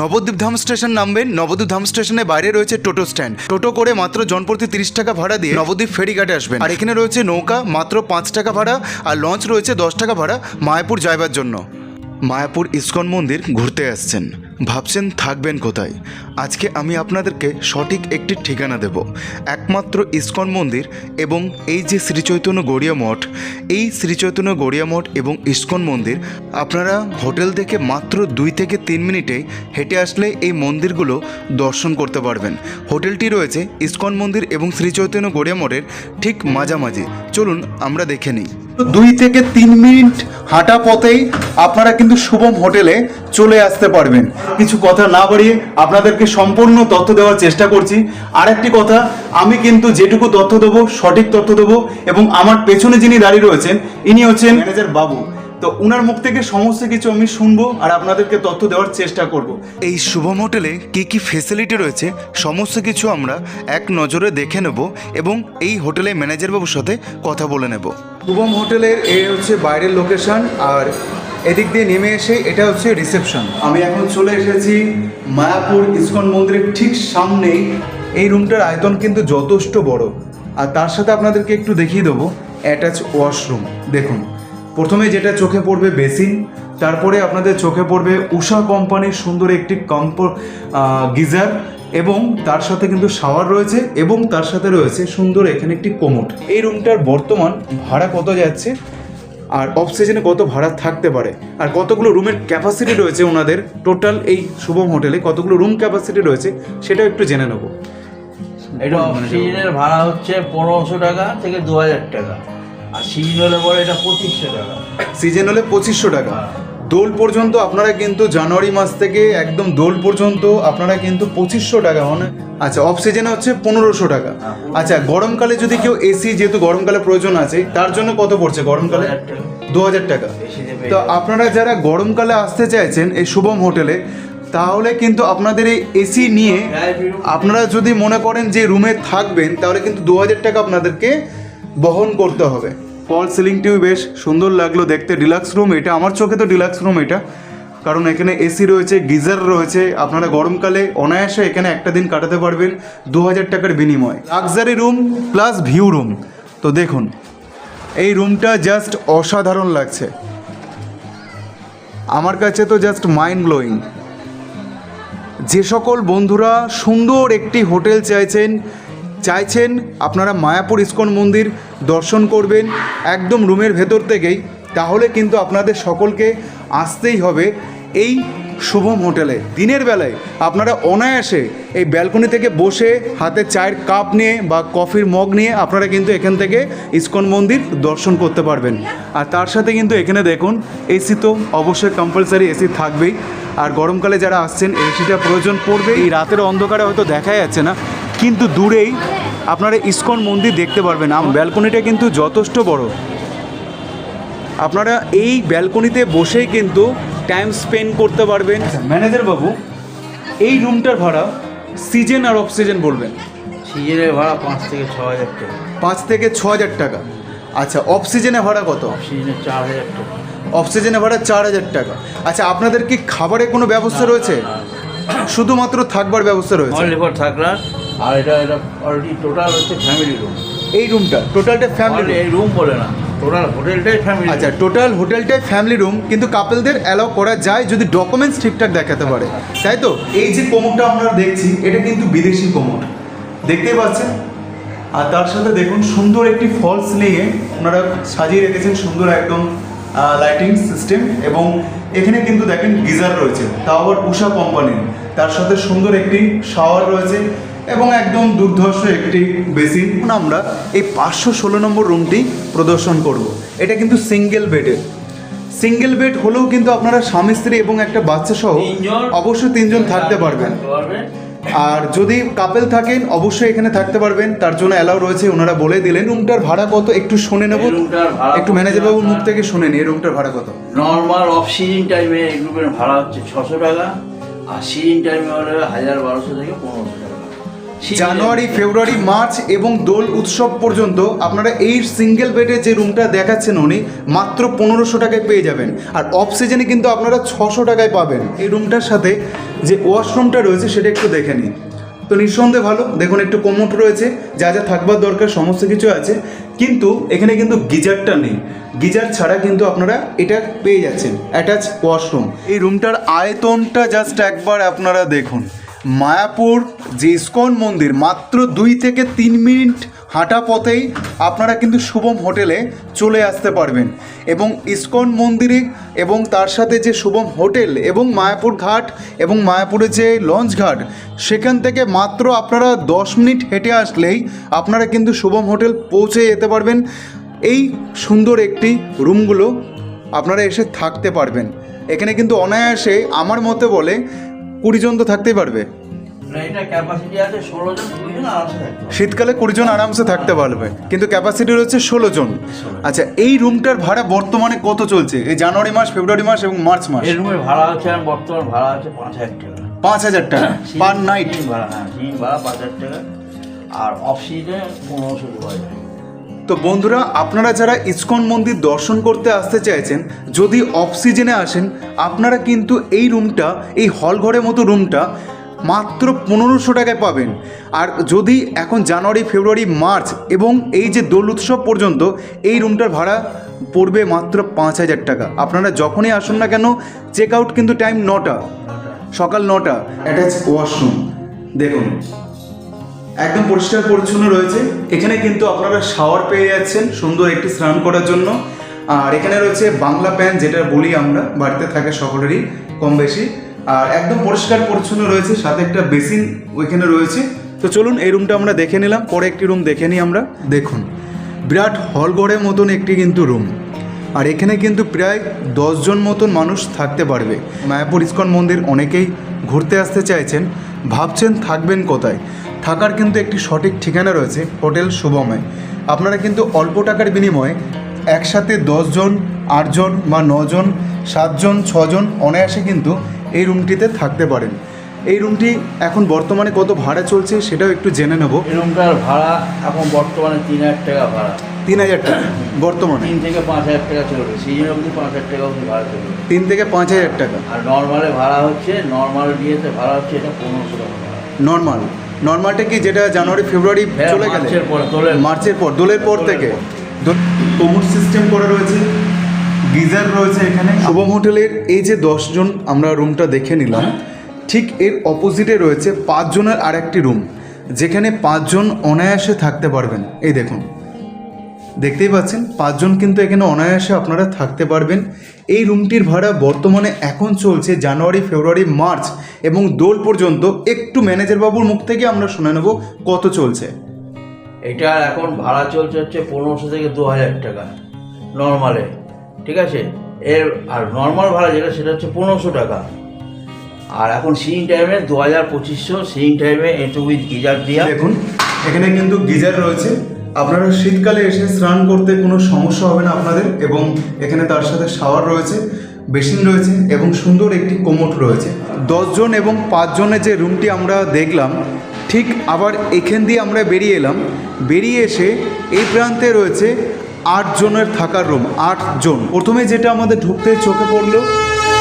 নবদ্বীপ ধাম station নামবেন। নবদ্বীপ ধাম স্টেশনের বাইরে রয়েছে টোটো স্ট্যান্ড। টোটো করে মাত্র জনপ্রতি তিরিশ টাকা ভাড়া দিয়ে নবদ্বীপ ফেরিঘাটে আসবেন। আর এখানে রয়েছে নৌকা, মাত্র পাঁচ টাকা ভাড়া আর লঞ্চ রয়েছে দশ টাকা ভাড়া মায়াপুর যাইবার জন্য। মায়াপুর ইস্কন মন্দির ঘুরতে আসছেন। ভাবছেন থাকবেন কোথায়? আজকে আমি আপনাদেরকে সঠিক একটি ঠিকানা দেব। একমাত্র ইস্কন মন্দির এবং এই যে শ্রীচৈতন্য গড়িয়া মঠ, এই শ্রীচৈতন্য গড়িয়া মঠ এবং ইস্কন মন্দির, আপনারা হোটেল থেকে মাত্র দুই থেকে তিন মিনিটে হেঁটে আসলে এই মন্দিরগুলো দর্শন করতে পারবেন। হোটেলটি রয়েছে ইস্কন মন্দির এবং শ্রীচৈতন্য গড়িয়া মঠের ঠিক মাঝামাঝি। চলুন আমরা দেখে নিই। দুই থেকে তিন মিনিট হাঁটা পথেই আপনারা কিন্তু শুভম হোটেলে চলে আসতে পারবেন। কিছু কথা না বাড়িয়ে আপনাদেরকে সম্পূর্ণ তথ্য দেওয়ার চেষ্টা করছি। আর একটি কথা, আমি কিন্তু যেটুকু তথ্য দেবো, সঠিক তথ্য দেবো এবং আমার পেছনে যিনি দাঁড়িয়ে রয়েছেন, ইনি হচ্ছেন ম্যানেজার বাবু। তো উনার মুখ থেকে সমস্ত কিছু আমি শুনব আর আপনাদেরকে তথ্য দেওয়ার চেষ্টা করব। এই শুভম হোটেলে কি কি ফেসিলিটি রয়েছে সমস্ত কিছু আমরা এক নজরে দেখে নেব এবং এই হোটেলের ম্যানেজারবাবুর সাথে কথা বলে নেব। শুভম হোটেলের এ হচ্ছে বাইরের লোকেশন আর এদিক দিয়ে নেমে এসে এটা হচ্ছে রিসেপশন আমি এখন চলে এসেছি মায়াপুর ইসকন মন্দিরের ঠিক সামনেই। এই রুমটার আয়তন কিন্তু যথেষ্ট বড়। আর তার সাথে আপনাদেরকে একটু দেখিয়ে দেবো অ্যাটাচ ওয়াশরুম দেখুন। প্রথমে যেটা চোখে পড়বে বেসিন তারপরে আপনাদের চোখে পড়বে উষা কোম্পানির সুন্দর একটি কম্প গিজার এবং তার সাথে কিন্তু শাওয়ার রয়েছে এবং তার সাথে রয়েছে সুন্দর এখানে একটি কোমোট। এই রুমটার বর্তমান ভাড়া কত যাচ্ছে? আর অফ সিজনে কত ভাড়া থাকতে পারে? আর কতগুলো রুমের ক্যাপাসিটি রয়েছে ওনাদের? টোটাল এই শুভম হোটেলে কতগুলো রুম ক্যাপাসিটি রয়েছে সেটাও একটু জেনে নেব। এটা সিজনের ভাড়া হচ্ছে পনেরোশো টাকা থেকে দু হাজার টাকা। আর সিজন হলে পরে এটা পঁচিশশো টাকা। সিজন হলে পঁচিশশো টাকা। দোল পর্যন্ত আপনারা কিন্তু জানুয়ারি মাস থেকে একদম দোল পর্যন্ত আপনারা কিন্তু পঁচিশশো টাকা মানে আচ্ছা অফ সিজনে হচ্ছে পনেরোশো টাকা। আচ্ছা গরমকালে যদি কেউ এসি যেহেতু গরমকালে প্রয়োজন আছে তার জন্য কত পড়ছে গরমকালে? দু হাজার টাকা। তো আপনারা যারা গরমকালে আসতে চাইছেন এই শুভম হোটেলে তাহলে কিন্তু আপনাদের এই এসি নিয়ে আপনারা যদি মনে করেন যে রুমে থাকবেন তাহলে কিন্তু দু হাজার টাকা আপনাদেরকে বহন করতে হবে। ফল সিলিংটিও বেশ সুন্দর লাগল দেখতে। ডিলাক্স রুম এটা আমার চোখে তো ডিলাক্স রুম এটা। কারণ এখানে এসি রয়েছে, গিজার রয়েছে। আপনারা গরমকালে অনায়াসে এখানে একটা দিন কাটাতে পারবেন দু হাজার টাকার বিনিময়। Luxury room plus view room তো দেখুন, এই রুমটা জাস্ট অসাধারণ লাগছে। আমার কাছে তো জাস্ট মাইন্ড ব্লোয়িং যে সকল বন্ধুরা সুন্দর একটি হোটেল চাইছেন চাইছেন আপনারা মায়াপুর ইস্কন মন্দির দর্শন করবেন একদম রুমের ভেতর থেকেই, তাহলে কিন্তু আপনাদের সকলকে আসতেই হবে এই শুভম হোটেলে। দিনের বেলায় আপনারা অনায়াসে এই ব্যালকনি থেকে বসে হাতে চায়ের কাপ নিয়ে বা কফির মগ নিয়ে আপনারা কিন্তু এখান থেকে ইস্কন মন্দির দর্শন করতে পারবেন। আর তার সাথে কিন্তু এখানে দেখুন এসি তো অবশ্যই কম্পালসারি এসি থাকবেই। আর গরমকালে যারা আসছেন এসিটা প্রয়োজন পড়বে এই রাতের অন্ধকারে হয়তো দেখা যাচ্ছে না। কিন্তু দূরেই আপনারা ইস্কন মন্দির দেখতে পারবেন। আম ব্যালকনিটা কিন্তু যথেষ্ট বড়। আপনারা এই ব্যালকনিতে বসেই কিন্তু টাইম স্পেন্ড করতে পারবেন। ম্যানেজার বাবু এই রুমটার ভাড়া সিজন আর অফ সিজন বলবেন সিজনের ভাড়া পাঁচ থেকে ছ হাজার টাকা। পাঁচ থেকে ছ হাজার টাকা। আচ্ছা অফ সিজনে ভাড়া কত? সিজনে চার হাজার টাকা। অফ সিজনে ভাড়া চার হাজার টাকা। আচ্ছা আপনাদের কি খাবারের কোনো ব্যবস্থা রয়েছে? শুধুমাত্র থাকবার ব্যবস্থা রয়েছে? অনলি ফর থাকলা আর এটা এটা অলরেডি টোটাল হচ্ছে ফ্যামিলি রুম এই রুমটা টোটালটা ফ্যামিলি এই রুম বলে না টোটাল হোটেলটাই ফ্যামিলি আচ্ছা টোটাল হোটেলটাই ফ্যামিলি রুম কিন্তু কাপলদের অ্যালাউ করা যায় যদি ডকুমেন্টস ঠিকঠাক দেখাতে পারে। তাই তো? এই যে কোমরটা আমরা দেখছি এটা কিন্তু বিদেশি কোমর দেখতেই পাচ্ছেন? আর তার সাথে দেখুন সুন্দর একটি ফলস নিয়ে ওনারা সাজিয়ে রেখেছেন সুন্দর একদম লাইটিং সিস্টেম এবং এখানে কিন্তু দেখেন গিজার রয়েছে। তাও আবার উষা কোম্পানির তার সাথে সুন্দর একটি শাওয়ার রয়েছে। এবং একদম দুর্ধর্ষ একটি বেসিন। আমরা এই পাঁচশো ষোলো নম্বর রুমটি প্রদর্শন করব। এটা কিন্তু সিঙ্গেল বেডের সিঙ্গেল বেড হলেও কিন্তু আপনারা স্বামী স্ত্রী এবং একটা বাচ্চা সহ অবশ্যই তিনজন থাকতে পারবেন। আর যদি কাপেল থাকেন অবশ্যই এখানে থাকতে পারবেন। তার জন্য অ্যালাউ রয়েছে ওনারা বলে দিলেন। রুমটার ভাড়া কত? একটু শুনে নেব। একটু ম্যানেজার বাবুর মুখ থেকে শুনে নিই এই রুমটার ভাড়া কত? নর্মাল অফ সিজন টাইমে এই গ্রুপের ভাড়া হচ্ছে ছশো টাকা আর সিজন টাইমে হলে হাজার বারোশো থেকে পনেরোশো টাকা। জানুয়ারি ফেব্রুয়ারি মার্চ এবং দোল উৎসব পর্যন্ত আপনারা এই সিঙ্গেল বেডে যে রুমটা দেখাচ্ছেন উনি মাত্র পনেরোশো টাকায় পেয়ে যাবেন। আর অফ সিজনে কিন্তু আপনারা ছশো টাকায় পাবেন। এই রুমটার সাথে যে ওয়াশরুমটা রয়েছে সেটা একটু দেখে নিন। তো নিঃসন্দেহে ভালো দেখুন একটু কোমোট রয়েছে যা যা থাকবার দরকার সমস্ত কিছু আছে। কিন্তু এখানে কিন্তু গিজারটা নেই। গিজার ছাড়া কিন্তু আপনারা এটা পেয়ে যাচ্ছেন অ্যাটাচ ওয়াশরুম এই রুমটার আয়তনটা জাস্ট একবার আপনারা দেখুন। মায়াপুর যে ইস্কন মন্দির, মাত্র দুই থেকে তিন মিনিট হাঁটা পথেই আপনারা কিন্তু শুভম হোটেলে চলে আসতে পারবেন। এবং ইস্কন মন্দিরে এবং তার সাথে যে শুভম হোটেল এবং মায়াপুর ঘাট এবং মায়াপুরের যে লঞ্চ ঘাট, সেখান থেকে মাত্র আপনারা দশ মিনিট হেঁটে আসলেই আপনারা কিন্তু শুভম হোটেল পৌঁছে যেতে পারবেন। এই সুন্দর একটি রুমগুলো আপনারা এসে থাকতে পারবেন। এখানে কিন্তু অনায়াসে আমার মতে বলে কুড়ি জন তো থাকতেই পারবে। শীতকালে কুড়ি জন আরামসে থাকতে পারবে কিন্তু ক্যাপাসিটি রয়েছে ষোলো জন। আচ্ছা এই রুমটার ভাড়া বর্তমানে কত চলছে? এই জানুয়ারি মাস ফেব্রুয়ারি মাস এবং মার্চ মাস? এই রুমের ভাড়া হচ্ছে বর্তমান ভাড়া হচ্ছে পাঁচ হাজার টাকা। পাঁচ হাজার টাকা পার নাইট ভাড়া হ্যাঁ ভাড়া পাঁচ হাজার টাকা। আর অফ সিজনে পনেরোশো যায়। তো বন্ধুরা, আপনারা যারা ইসকন মন্দির দর্শন করতে আসতে চাইছেন, যদি অফ সিজনে আসেন, আপনারা কিন্তু এই রুমটা, এই হল ঘরের মতো রুমটা মাত্র পনেরোশো টাকায় পাবেন। আর যদি এখন জানুয়ারি, ফেব্রুয়ারি, মার্চ এবং এই যে দোল উৎসব পর্যন্ত, এই রুমটার ভাড়া পড়বে মাত্র পাঁচ হাজার টাকা। আপনারা যখনই আসুন না কেন চেক আউট কিন্তু টাইম নটা, সকাল নটা অ্যাটাচ ওয়াশরুম দেখুন। একদম পরিষ্কার পরিচ্ছন্ন রয়েছে। এখানে কিন্তু আপনারা শাওয়ার পেয়ে যাচ্ছেন সুন্দর একটি স্নান করার জন্য। আর এখানে রয়েছে বাংলা প্যান যেটা বলি আমরা, বাড়িতে থাকে সকলেরই কম বেশি। আর একদম পরিষ্কার পরিচ্ছন্ন রয়েছে, সাথে একটা বেসিন ওইখানে রয়েছে। তো চলুন এই রুমটা আমরা দেখে নিলাম, পরে একটি রুম দেখে নিই আমরা। দেখুন, বিরাট হলঘরের মতন একটি কিন্তু রুম আর এখানে কিন্তু প্রায় দশজন মতন মানুষ থাকতে পারবে। মায়াপুর ইস্কন মন্দির অনেকেই ঘুরতে আসতে চাইছেন। ভাবছেন থাকবেন কোথায়? থাকার কিন্তু একটি সঠিক ঠিকানা রয়েছে হোটেল শুভমে আপনারা কিন্তু অল্প টাকার বিনিময়ে একসাথে দশজন আটজন বা নজন সাতজন ছজন অনায়াসে কিন্তু এই রুমটিতে থাকতে পারেন। এই রুমটি এখন বর্তমানে কত ভাড়া চলছে সেটাও একটু জেনে নেব। এই রুমটার ভাড়া এখন বর্তমানে তিন হাজার টাকা ভাড়া। তিন হাজার টাকা বর্তমানে? তিন থেকে পাঁচ হাজার টাকা চলবে সিজন অবধি পাঁচ হাজার টাকা অবধি ভাড়া চলবে। তিন থেকে পাঁচ হাজার টাকা? আর নর্মালে ভাড়া হচ্ছে নর্মাল বিয়েতে ভাড়া হচ্ছে এটা পনেরোশো টাকা নর্মাল? নর্মালটা কি যেটা জানুয়ারি ফেব্রুয়ারি হ্যাঁ, চলে গেলে? মার্চের পরে, দোলের- পর থেকে। কোমর সিস্টেম করা রয়েছে গিজার রয়েছে এখানে। শুভম হোটেলের এই যে দশজন আমরা রুমটা দেখে নিলাম ঠিক এর অপোজিটে রয়েছে পাঁচজনের আর একটি রুম যেখানে পাঁচজন অনায়াসে থাকতে পারবেন। এই দেখুন দেখতেই পাচ্ছেন পাঁচজন কিন্তু এখানে অনায়াসে আপনারা থাকতে পারবেন। এই রুমটির ভাড়া বর্তমানে এখন চলছে জানুয়ারি ফেব্রুয়ারি মার্চ এবং দোল পর্যন্ত। একটু ম্যানেজার বাবুর মুখ থেকে আমরা শুনে নেব কত চলছে। এটার এখন ভাড়া চলছে হচ্ছে পনেরোশো থেকে দু হাজার টাকা নর্মালে ঠিক আছে? এর আর নর্মাল ভাড়া যেটা সেটা হচ্ছে পনেরোশো টাকা। আর এখন সিং টাইমে দু হাজার পঁচিশশো সিং টাইমে এটু উইথ গিজার দিয়া। দেখুন এখানে কিন্তু গিজার রয়েছে। আপনারা শীতকালে এসে স্নান করতে কোনো সমস্যা হবে না আপনাদের, এবং এখানে তার সাথে শাওয়ার রয়েছে, বেসিন রয়েছে, এবং সুন্দর একটি কোমোট রয়েছে। দশজন এবং পাঁচজনের যে রুমটি আমরা দেখলাম, ঠিক আবার এখান দিয়ে আমরা বেরিয়ে এলাম। বেরিয়ে এসে এই প্রান্তে রয়েছে আট জনের থাকার রুম আট জন প্রথমে যেটা আমাদের ঢুকতে চোখে পড়ল,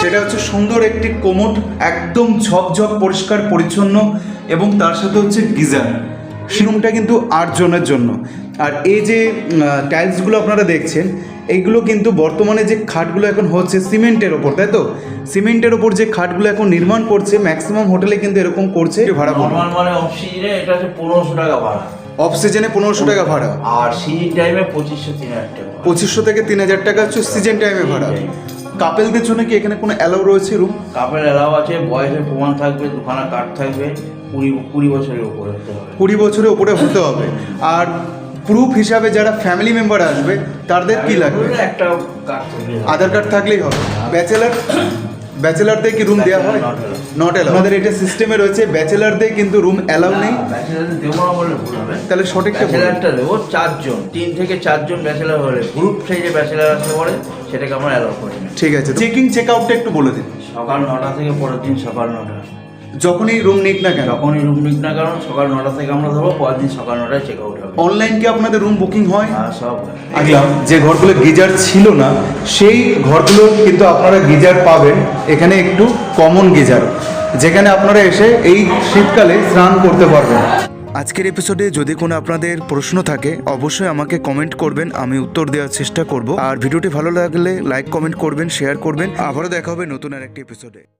সেটা হচ্ছে সুন্দর একটি কোমোট, একদম ঝকঝক, পরিষ্কার, পরিচ্ছন্ন, এবং তার সাথে হচ্ছে গিজার। রুমটা কিন্তু আট জনের জন্য। আর এই যে টাইলসগুলো আপনারা দেখছেন এইগুলো কিন্তু বর্তমানে যে খাটগুলো এখন হচ্ছে সিমেন্টের ওপর তাই তো? সিমেন্টের ওপর যে খাটগুলো এখন নির্মাণ করছে ম্যাক্সিমাম হোটেলে কিন্তু এরকম করছে। ভাড়া নর্মাল মানে অফ সিজনে এটা হচ্ছে পনেরোশো টাকা ভাড়া। অফ সিজনে পনেরোশো টাকা ভাড়া। আর সিজন টাইমে পঁচিশশো তিন হাজার টাকা পঁচিশশো থেকে তিন হাজার টাকা হচ্ছে সিজন টাইমে ভাড়া। কাপেলদের জন্য কি এখানে কোনো অ্যালাউ রয়েছে রুম কাপেল অ্যালাউ আছে বয়সের প্রমাণ থাকবে দুখানা কার্ড থাকবে কুড়ি কুড়ি বছরের উপরে হতে হবে। কুড়ি বছরের উপরে হতে হবে। আর প্রুফ হিসাবে যারা ফ্যামিলি মেম্বার আসবে তাদের কি লাগবে? একটা কার্ড আধার কার্ড থাকলেই হবে। ব্যাচেলার ব্যাচেলারদের কি রুম দেওয়া হয়. নট অ্যালাউ আমাদের এটা সিস্টেমে রয়েছে ব্যাচেলারদের কিন্তু রুম অ্যালাউ নেই। তাহলে সঠিকটা। ব্যাচেলারটা দেবো চারজন। তিন থেকে চারজন ব্যাচেলার হলে গ্রুপ সাইজে ব্যাচেলার আসতে পারে সেটাকে আমরা অ্যালাউ করি ঠিক আছে চেকিং চেক আউটটা একটু বলে দিন। সকাল নটা থেকে পরের দিন সকাল নটা। যখনই রুম নিক না কেন? যখনই রুম নিক না কারণ সকাল নটা থেকে আমরা ধরবো পরের দিন সকাল নটায় চেক আউট হবে। অনলাইন কি আপনাদের রুম বুকিং হয়? সব। দেখলাম যে ঘরগুলো গিজার ছিল না সেই ঘরগুলো কিন্তু আপনারা গিজার পাবেন। এখানে একটু কমন গিজার। যেখানে আপনারা এসে এই শীতকালে স্নান করতে পারবেন। আজকের এপিসোডে যদি কোনো আপনাদের প্রশ্ন থাকে অবশ্যই আমাকে কমেন্ট করবেন আমি উত্তর দেওয়ার চেষ্টা করব। আর ভিডিওটি ভালো লাগলে লাইক কমেন্ট করবেন শেয়ার করবেন। আবারও দেখা হবে নতুন আর একটি এপিসোডে